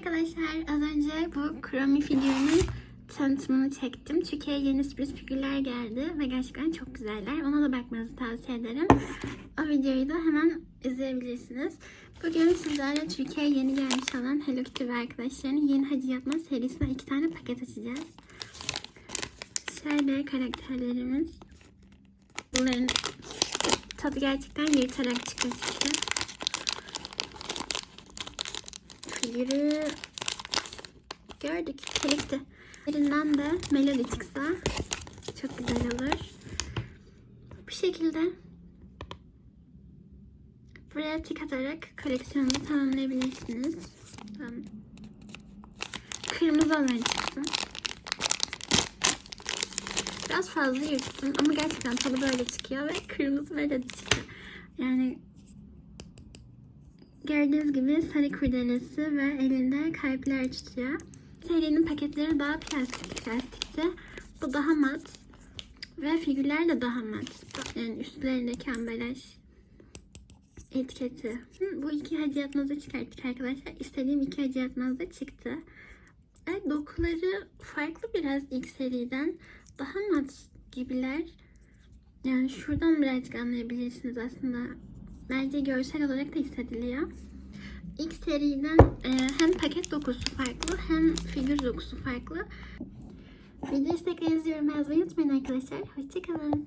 arkadaşlar. Az önce bu Chromie figürünün tanıtımını çektim. Türkiye'ye yeni sürpriz figürler geldi ve gerçekten çok güzeller. Ona da bakmanızı tavsiye ederim. O videoyu da hemen izleyebilirsiniz. Bugün sizlerle Türkiye'ye yeni gelmiş olan Hello Kitty ve arkadaşlarının yeni Hacı Yatma serisinden iki tane paket açacağız. Şöyle karakterlerimiz. Bunların tadı gerçekten yırtarak çıkıyor Figürü gördük. Çelikti. Birinden de Melody çıksa çok güzel olur. Bu şekilde buraya tik atarak koleksiyonunuzu tamamlayabilirsiniz. Tamam. Kırmızı olan çıksın. Biraz fazla yırttım ama gerçekten tadı böyle çıkıyor ve kırmızı böyle çıktı. Yani Gördüğünüz gibi sarı kurdelesi ve elinde kalpler tutuyor. Serinin paketleri daha plastik plastikti. Bu daha mat. Ve figürler de daha mat. Yani üstlerindeki ambalaj etiketi. Hı, Bu iki hacı yatmazı çıkarttık arkadaşlar. İstediğim iki hacı yatmaz da çıktı. Evet, dokuları farklı biraz ilk seriden. Daha mat gibiler. Yani şuradan birazcık anlayabilirsiniz aslında. Bence görsel olarak da hissediliyor. İlk seriden e, hem paket dokusu farklı hem figür dokusu farklı. Video isteklerinizi yoruma yazmayı unutmayın arkadaşlar. Hoşçakalın.